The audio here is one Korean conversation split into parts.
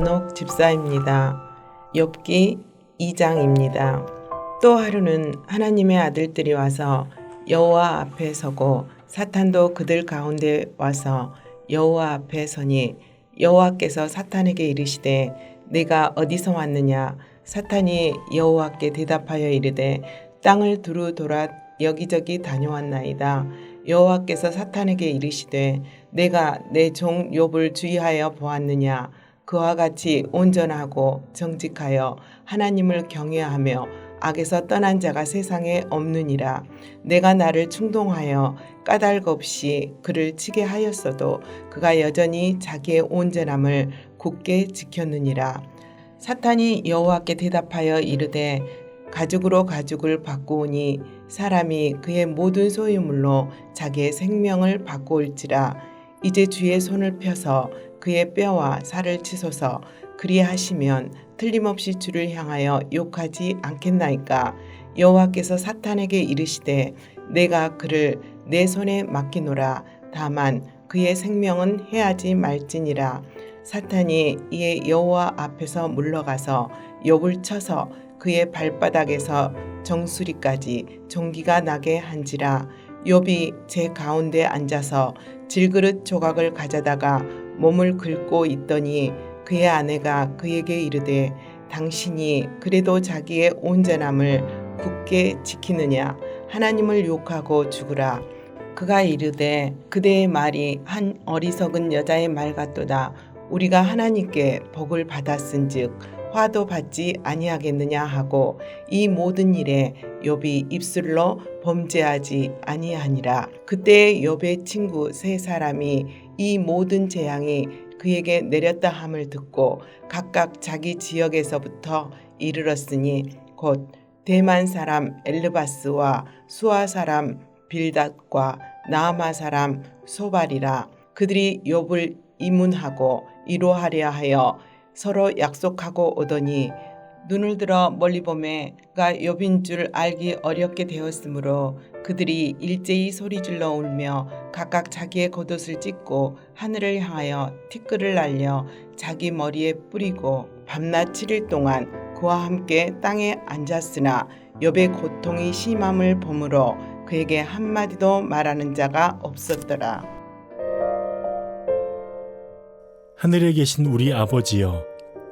강은옥 집사입니다. 욥기 2장입니다. 또 하루는 하나님의 아들들이 와서 여호와 앞에 서고 사탄도 그들 가운데 와서 여호와 앞에 서니 여호와께서 사탄에게 이르시되 내가 어디서 왔느냐 사탄이 여호와께 대답하여 이르되 땅을 두루 돌아 여기저기 다녀왔나이다 여호와께서 사탄에게 이르시되 내가 내 종 욥을 주의하여 보았느냐 그와 같이 온전하고 정직하여 하나님을 경외하며 악에서 떠난 자가 세상에 없느니라. 내가 나를 충동하여 까닭 없이 그를 치게 하였어도 그가 여전히 자기의 온전함을 굳게 지켰느니라. 사탄이 여호와께 대답하여 이르되 가죽으로 가죽을 바꾸오니 사람이 그의 모든 소유물로 자기의 생명을 바꾸올지라. 이제 주의 손을 펴서 그의 뼈와 살을 치소서. 그리하시면 틀림없이 주를 향하여 욕하지 않겠나이까. 여호와께서 사탄에게 이르시되 내가 그를 내 손에 맡기노라. 다만 그의 생명은 해하지 말지니라. 사탄이 이에 여호와 앞에서 물러가서 욥을 쳐서 그의 발바닥에서 정수리까지 종기가 나게 한지라. 욥이 제 가운데 앉아서 질그릇 조각을 가져다가 몸을 긁고 있더니 그의 아내가 그에게 이르되 당신이 그래도 자기의 온전함을 굳게 지키느냐? 하나님을 욕하고 죽으라. 그가 이르되 그대의 말이 한 어리석은 여자의 말 같도다. 우리가 하나님께 복을 받았은즉 화도 받지 아니하겠느냐? 하고 이 모든 일에 욥이 입술로 범죄하지 아니하니라. 그때 욥의 친구 세 사람이 이 모든 재앙이 그에게 내렸다 함을 듣고 각각 자기 지역에서부터 이르렀으니 곧 대만 사람 엘르바스와 수아 사람 빌닷과 나아마 사람 소발이라 그들이 욥을 이문하고 이로하려 하여 서로 약속하고 오더니 눈을 들어 멀리 보매 가 욥인 줄 알기 어렵게 되었으므로 그들이 일제히 소리질러 울며 각각 자기의 겉옷을 찢고 하늘을 향하여 티끌을 날려 자기 머리에 뿌리고 밤낮 7일 동안 그와 함께 땅에 앉았으나 욥의 고통이 심함을 보므로 그에게 한마디도 말하는 자가 없었더라. 하늘에 계신 우리 아버지여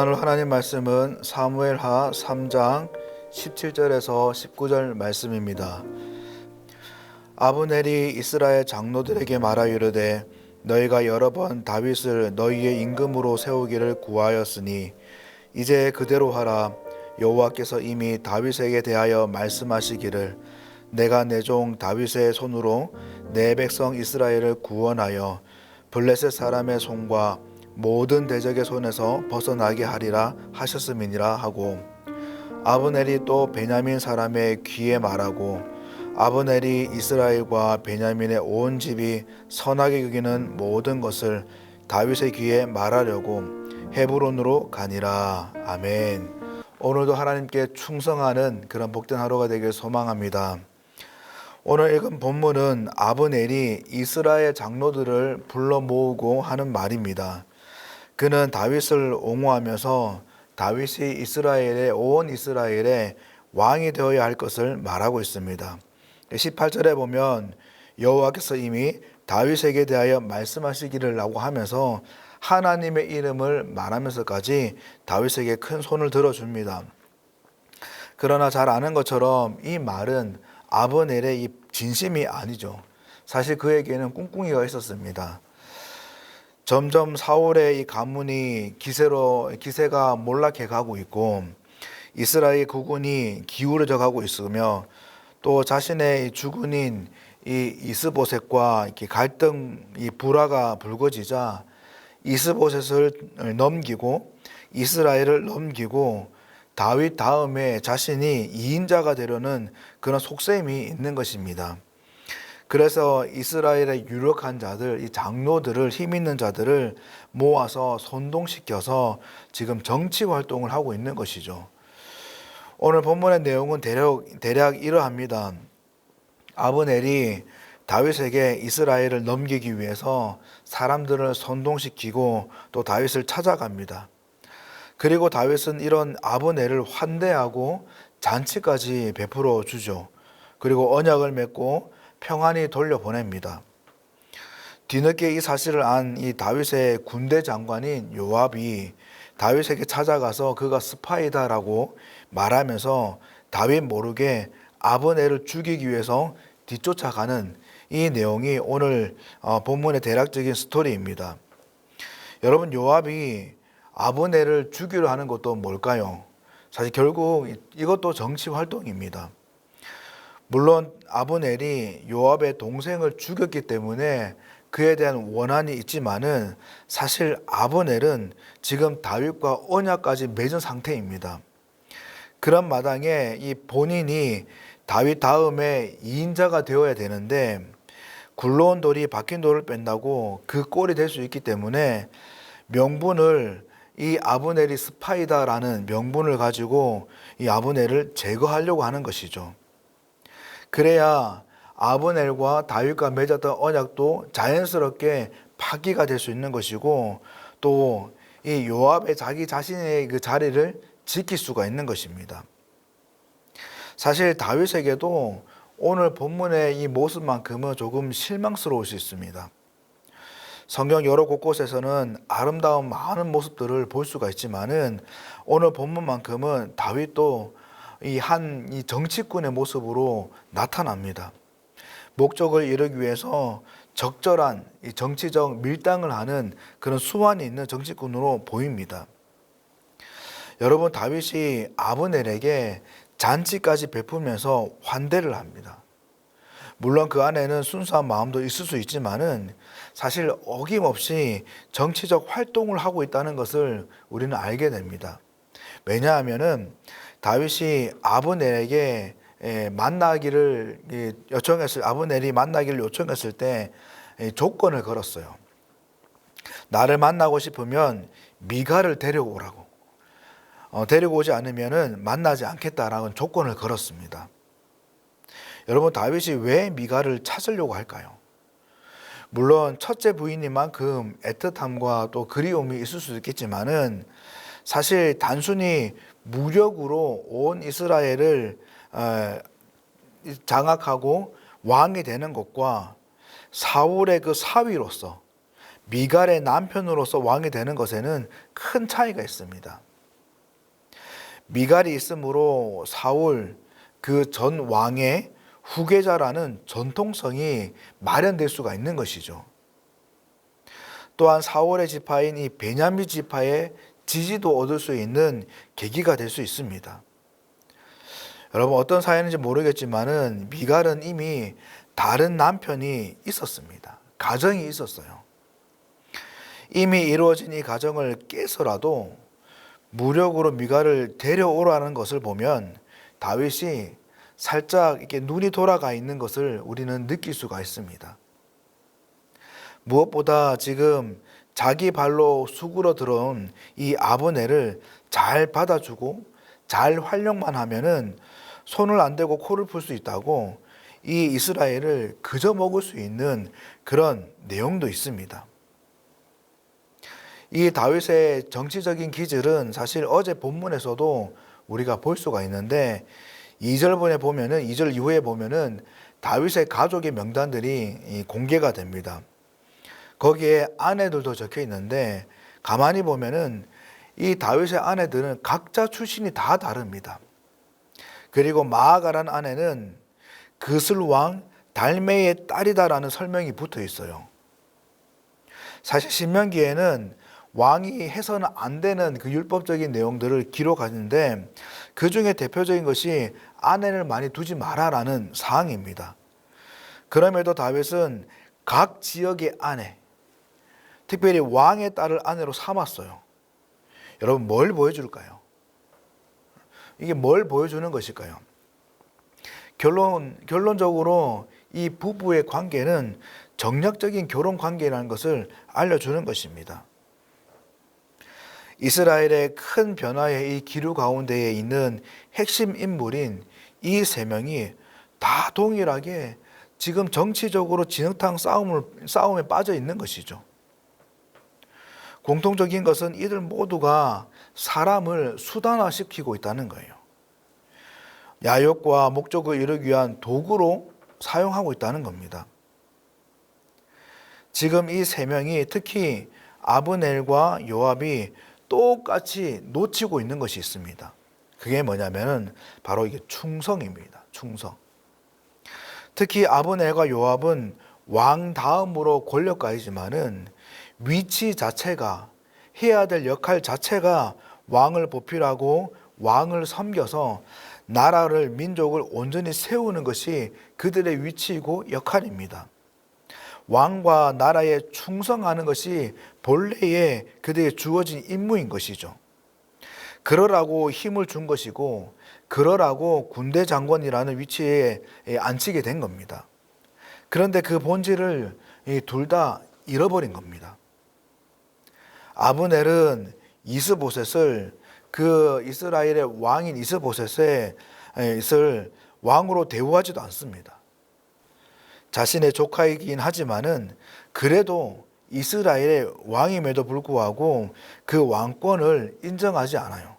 나눌 하나님 말씀은 사무엘하 3장 17절에서 19절 말씀입니다. 아브넬이 이스라엘 장로들에게 말하 이르되 너희가 여러 번 다윗을 너희의 임금으로 세우기를 구하였으니 이제 그대로 하라 여호와께서 이미 다윗에게 대하여 말씀하시기를 내가 내 종 다윗의 손으로 내 백성 이스라엘을 구원하여 블레셋 사람의 손과 모든 대적의 손에서 벗어나게 하리라 하셨음이니라 하고 아브넬이 또 베냐민 사람의 귀에 말하고 아브넬이 이스라엘과 베냐민의 온 집이 선하게 여기는 모든 것을 다윗의 귀에 말하려고 헤브론으로 가니라 아멘. 오늘도 하나님께 충성하는 그런 복된 하루가 되길 소망합니다. 오늘 읽은 본문은 아브넬이 이스라엘 장로들을 불러 모으고 하는 말입니다. 그는 다윗을 옹호하면서 다윗이 이스라엘의 온 이스라엘의 왕이 되어야 할 것을 말하고 있습니다. 18절에 보면 여호와께서 이미 다윗에게 대하여 말씀하시기를 라고 하면서 하나님의 이름을 말하면서까지 다윗에게 큰 손을 들어줍니다. 그러나 잘 아는 것처럼 이 말은 아브넬의 이 진심이 아니죠. 사실 그에게는 꿍꿍이가 있었습니다. 점점 사울의 이 가문이 기세로 기세가 몰락해 가고 있고 이스라엘 국군이 기울어져 가고 있으며 또 자신의 주군인 이 이스보셋과 이렇게 갈등 이 불화가 불거지자 이스보셋을 넘기고 이스라엘을 넘기고 다윗 다음에 자신이 2인자가 되려는 그런 속셈이 있는 것입니다. 그래서 이스라엘의 유력한 자들, 이 장로들을 힘 있는 자들을 모아서 선동시켜서 지금 정치 활동을 하고 있는 것이죠. 오늘 본문의 내용은 대략, 대략 이러합니다. 아브넬이 다윗에게 이스라엘을 넘기기 위해서 사람들을 선동시키고 또 다윗을 찾아갑니다. 그리고 다윗은 이런 아브넬을 환대하고 잔치까지 베풀어 주죠. 그리고 언약을 맺고 평안히 돌려보냅니다. 뒤늦게 이 사실을 안 이 다윗의 군대 장관인 요압이 다윗에게 찾아가서 그가 스파이다라고 말하면서 다윗 모르게 아브넬을 죽이기 위해서 뒤쫓아가는 이 내용이 오늘 어, 본문의 대략적인 스토리입니다. 여러분 요압이 아브넬을 죽이려 하는 것도 뭘까요? 사실 결국 이것도 정치 활동입니다. 물론 아브넬이 요압의 동생을 죽였기 때문에 그에 대한 원한이 있지만은 사실 아브넬은 지금 다윗과 언약까지 맺은 상태입니다. 그런 마당에 이 본인이 다윗 다음에 2인자가 되어야 되는데 굴러온 돌이 박힌 돌을 뺀다고 그 꼴이 될 수 있기 때문에 명분을 이 아브넬이 스파이다라는 명분을 가지고 이 아브넬을 제거하려고 하는 것이죠. 그래야 아브넬과 다윗과 맺었던 언약도 자연스럽게 파기가 될 수 있는 것이고 또 이 요압의 자기 자신의 그 자리를 지킬 수가 있는 것입니다. 사실 다윗에게도 오늘 본문의 이 모습만큼은 조금 실망스러울 수 있습니다. 성경 여러 곳곳에서는 아름다운 많은 모습들을 볼 수가 있지만은 오늘 본문만큼은 다윗도 이한이 정치꾼의 모습으로 나타납니다. 목적을 이루기 위해서 적절한 이 정치적 밀당을 하는 그런 수완이 있는 정치꾼으로 보입니다. 여러분 다윗이 아브넬에게 잔치까지 베풀면서 환대를 합니다. 물론 그 안에는 순수한 마음도 있을 수 있지만은 사실 어김없이 정치적 활동을 하고 있다는 것을 우리는 알게 됩니다. 왜냐하면은 다윗이 아브넬에게 예, 만나기를 예, 요청했을 아브넬이 만나기를 요청했을 때 예, 조건을 걸었어요. 나를 만나고 싶으면 미가를 데려오라고. 어, 데리고 오지 않으면은 만나지 않겠다라는 조건을 걸었습니다. 여러분 다윗이 왜 미가를 찾으려고 할까요? 물론 첫째 부인인 만큼 애틋함과 또 그리움이 있을 수도 있겠지만은 사실 단순히 무력으로 온 이스라엘을 어, 장악하고 왕이 되는 것과 사울의 그 사위로서 미갈의 남편으로서 왕이 되는 것에는 큰 차이가 있습니다. 미갈이 있으므로 사울 그 전 왕의 후계자라는 전통성이 마련될 수가 있는 것이죠. 또한 사울의 지파인 이 베냐민 지파의 지지도 얻을 수 있는 계기가 될 수 있습니다. 여러분 어떤 사연인지 모르겠지만은 미갈은 이미 다른 남편이 있었습니다. 가정이 있었어요. 이미 이루어진 이 가정을 깨서라도 무력으로 미갈을 데려오라는 것을 보면 다윗이 살짝 이렇게 눈이 돌아가 있는 것을 우리는 느낄 수가 있습니다. 무엇보다 지금 자기 발로 수구러 들어온 이 아브넬을 잘 받아주고 잘 활용만 하면은 손을 안 대고 코를 풀 수 있다고 이 이스라엘을 그저 먹을 수 있는 그런 내용도 있습니다. 이 다윗의 정치적인 기질은 사실 어제 본문에서도 우리가 볼 수가 있는데 2절분에 보면은 2절 이후에 보면은 다윗의 가족의 명단들이 공개가 됩니다. 거기에 아내들도 적혀 있는데 가만히 보면은 이 다윗의 아내들은 각자 출신이 다 다릅니다. 그리고 마아가라는 아내는 그슬 왕 달메의 딸이다라는 설명이 붙어 있어요. 사실 신명기에는 왕이 해서는 안 되는 그 율법적인 내용들을 기록하는데 그 중에 대표적인 것이 아내를 많이 두지 마라라는 사항입니다. 그럼에도 다윗은 각 지역의 아내, 특별히 왕의 딸을 아내로 삼았어요. 여러분 뭘 보여줄까요? 이게 뭘 보여주는 것일까요? 결론 결론적으로 이 부부의 관계는 정략적인 결혼 관계라는 것을 알려주는 것입니다. 이스라엘의 큰 변화의 이 기류 가운데에 있는 핵심 인물인 이 세 명이 다 동일하게 지금 정치적으로 진흙탕 싸움을 싸움에 빠져 있는 것이죠. 공통적인 것은 이들 모두가 사람을 수단화시키고 있다는 거예요. 야욕과 목적을 이루기 위한 도구로 사용하고 있다는 겁니다. 지금 이 세 명이 특히 아브넬과 요압이 똑같이 놓치고 있는 것이 있습니다. 그게 뭐냐면은 바로 이게 충성입니다. 충성. 특히 아브넬과 요압은 왕 다음으로 권력가이지만은 위치 자체가 해야 될 역할 자체가 왕을 보필하고 왕을 섬겨서 나라를 민족을 온전히 세우는 것이 그들의 위치이고 역할입니다. 왕과 나라에 충성하는 것이 본래의 그들에게 주어진 임무인 것이죠. 그러라고 힘을 준 것이고 그러라고 군대 장관이라는 위치에 앉히게 된 겁니다. 그런데 그 본질을 둘 다 잃어버린 겁니다. 아브넬은 이스보셋을 그 이스라엘의 왕인 이스보셋의 있을 왕으로 대우하지도 않습니다. 자신의 조카이긴 하지만은 그래도 이스라엘의 왕임에도 불구하고 그 왕권을 인정하지 않아요.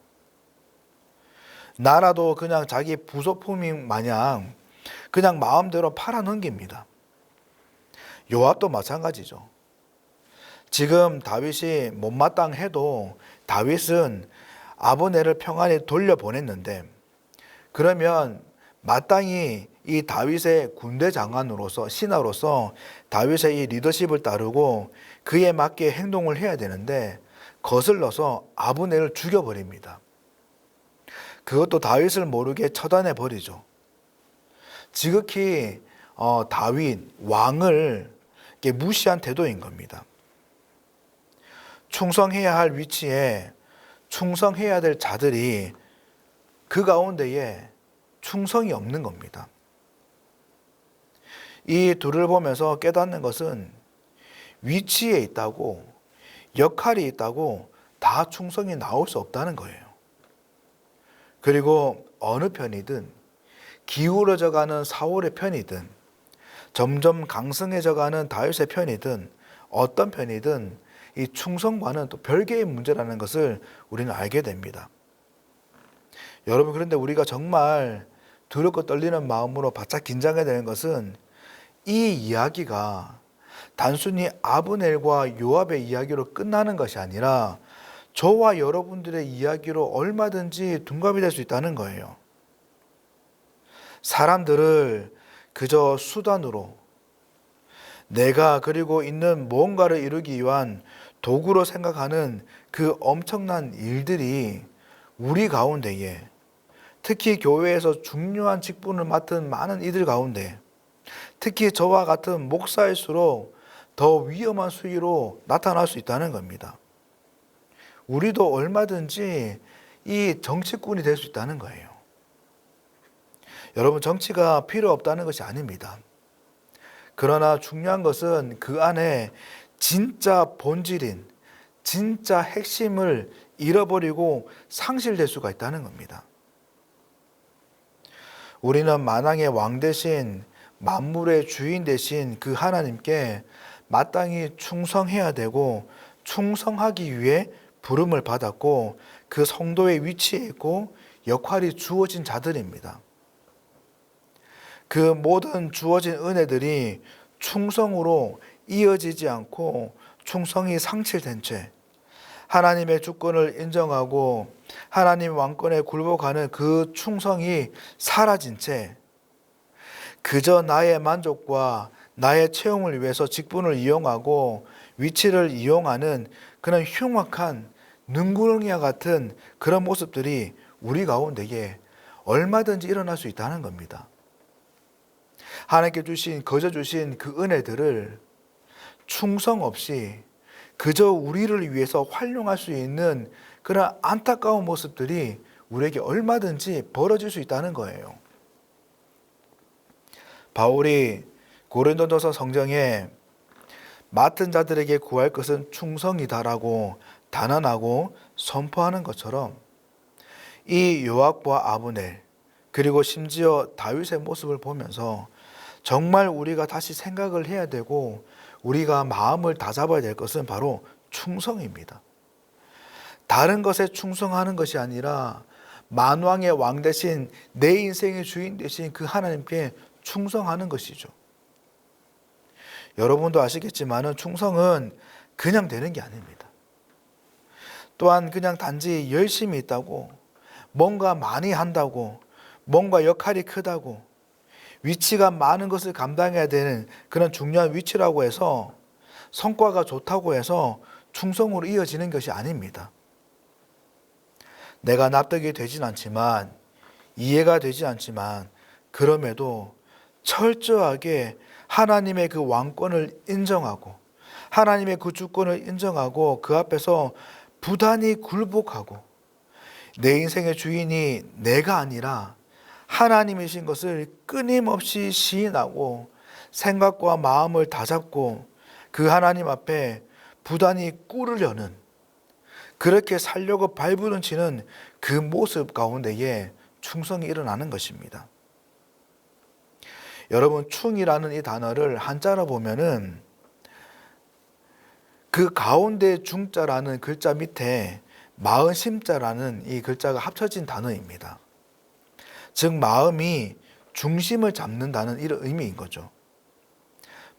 나라도 그냥 자기 부속품인 마냥 그냥 마음대로 팔아 넘깁니다. 요압도 마찬가지죠. 지금 다윗이 못마땅해도 다윗은 아브넬을 평안히 돌려보냈는데 그러면 마땅히 이 다윗의 군대 장관으로서 신하로서 다윗의 이 리더십을 따르고 그에 맞게 행동을 해야 되는데 거슬러서 아브넬을 죽여버립니다. 그것도 다윗을 모르게 처단해 버리죠. 지극히 어, 다윗 왕을 무시한 태도인 겁니다. 충성해야 할 위치에 충성해야 될 자들이 그 가운데에 충성이 없는 겁니다. 이 둘을 보면서 깨닫는 것은 위치에 있다고 역할이 있다고 다 충성이 나올 수 없다는 거예요. 그리고 어느 편이든 기울어져 가는 사울의 편이든 점점 강성해져 가는 다윗의 편이든 어떤 편이든 이 충성과는 또 별개의 문제라는 것을 우리는 알게 됩니다. 여러분 그런데 우리가 정말 두렵고 떨리는 마음으로 바짝 긴장해야 되는 것은 이 이야기가 단순히 아브넬과 요압의 이야기로 끝나는 것이 아니라 저와 여러분들의 이야기로 얼마든지 둔갑이 될 수 있다는 거예요. 사람들을 그저 수단으로 내가 그리고 있는 무언가를 이루기 위한 도구로 생각하는 그 엄청난 일들이 우리 가운데에 특히 교회에서 중요한 직분을 맡은 많은 이들 가운데 특히 저와 같은 목사일수록 더 위험한 수위로 나타날 수 있다는 겁니다. 우리도 얼마든지 이 정치꾼이 될 수 있다는 거예요. 여러분, 정치가 필요 없다는 것이 아닙니다. 그러나 중요한 것은 그 안에 진짜 본질인, 진짜 핵심을 잃어버리고 상실될 수가 있다는 겁니다. 우리는 만왕의 왕 대신 만물의 주인 대신 그 하나님께 마땅히 충성해야 되고 충성하기 위해 부름을 받았고 그 성도의 위치에 있고 역할이 주어진 자들입니다. 그 모든 주어진 은혜들이 충성으로 이어지지 않고 충성이 상실된 채 하나님의 주권을 인정하고 하나님 왕권에 굴복하는 그 충성이 사라진 채 그저 나의 만족과 나의 채용을 위해서 직분을 이용하고 위치를 이용하는 그런 흉악한 능구렁이와 같은 그런 모습들이 우리 가운데에 얼마든지 일어날 수 있다는 겁니다. 하나님께 주신 거저 주신 그 은혜들을 충성 없이 그저 우리를 위해서 활용할 수 있는 그런 안타까운 모습들이 우리에게 얼마든지 벌어질 수 있다는 거예요. 바울이 고린도전서 성경에 맡은 자들에게 구할 것은 충성이다라고 단언하고 선포하는 것처럼 이 요압과 아브넬 그리고 심지어 다윗의 모습을 보면서 정말 우리가 다시 생각을 해야 되고 우리가 마음을 다잡아야 될 것은 바로 충성입니다. 다른 것에 충성하는 것이 아니라 만왕의 왕 대신 내 인생의 주인 대신 그 하나님께 충성하는 것이죠. 여러분도 아시겠지만은 충성은 그냥 되는 게 아닙니다. 또한 그냥 단지 열심히 있다고 뭔가 많이 한다고 뭔가 역할이 크다고 위치가 많은 것을 감당해야 되는 그런 중요한 위치라고 해서 성과가 좋다고 해서 충성으로 이어지는 것이 아닙니다. 내가 납득이 되진 않지만 이해가 되지 않지만 그럼에도 철저하게 하나님의 그 왕권을 인정하고 하나님의 그 주권을 인정하고 그 앞에서 부단히 굴복하고 내 인생의 주인이 내가 아니라 하나님이신 것을 끊임없이 시인하고 생각과 마음을 다잡고 그 하나님 앞에 부단히 여는 그렇게 살려고 발부둥치는 그 모습 가운데에 충성이 일어나는 것입니다. 여러분 충이라는 이 단어를 한자로 보면은 그 가운데 중자라는 글자 밑에 마흔심자라는 이 글자가 합쳐진 단어입니다. 즉 마음이 중심을 잡는다는 이런 의미인 거죠.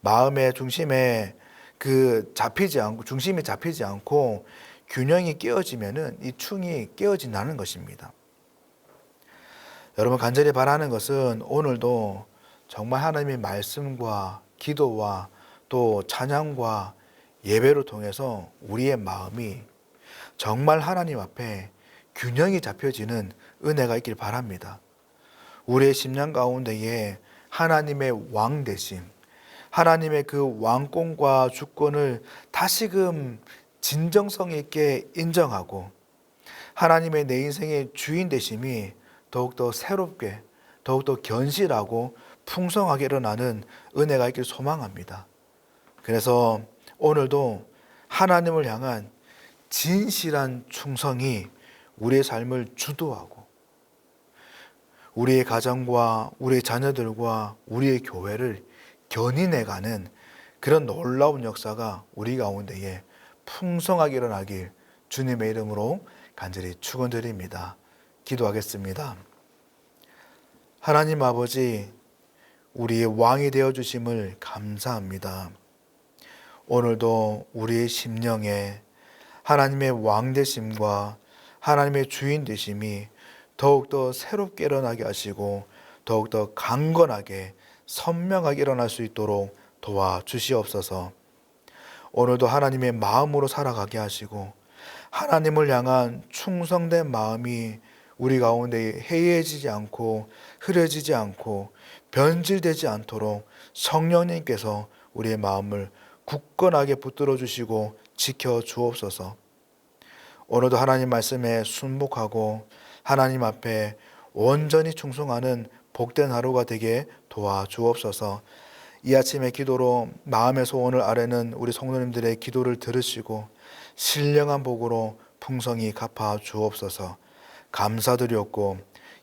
마음의 중심에 그 잡히지 않고 중심이 잡히지 않고 균형이 깨어지면은 이 충이 깨어진다는 것입니다. 여러분 간절히 바라는 것은 오늘도 정말 하나님의 말씀과 기도와 또 찬양과 예배를 통해서 우리의 마음이 정말 하나님 앞에 균형이 잡혀지는 은혜가 있길 바랍니다. 우리의 심령 가운데에 하나님의 왕 대신 하나님의 그 왕권과 주권을 다시금 진정성 있게 인정하고 하나님의 내 인생의 주인 되심이 더욱더 새롭게 더욱더 견실하고 풍성하게 일어나는 은혜가 있길 소망합니다. 그래서 오늘도 하나님을 향한 진실한 충성이 우리의 삶을 주도하고 우리의 가정과 우리의 자녀들과 우리의 교회를 견인해가는 그런 놀라운 역사가 우리 가운데에 풍성하게 일어나길 주님의 이름으로 간절히 축원드립니다. 기도하겠습니다. 하나님 아버지 우리의 왕이 되어 주심을 감사합니다. 오늘도 우리의 심령에 하나님의 왕 되심과 하나님의 주인 되심이 더욱더 새롭게 일어나게 하시고 더욱더 강건하게 선명하게 일어날 수 있도록 도와주시옵소서. 오늘도 하나님의 마음으로 살아가게 하시고 하나님을 향한 충성된 마음이 우리 가운데 해이해지지 않고 흐려지지 않고 변질되지 않도록 성령님께서 우리의 마음을 굳건하게 붙들어 주시고 지켜 주옵소서. 오늘도 하나님 말씀에 순복하고 하나님 앞에 온전히 충성하는 복된 하루가 되게 도와 주옵소서. 이 아침의 기도로 마음의 소원을 아뢰는 우리 성도님들의 기도를 들으시고 신령한 복으로 풍성히 갚아 주옵소서. 감사드렸고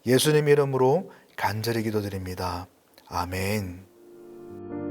예수님 이름으로 간절히 기도드립니다. 아멘.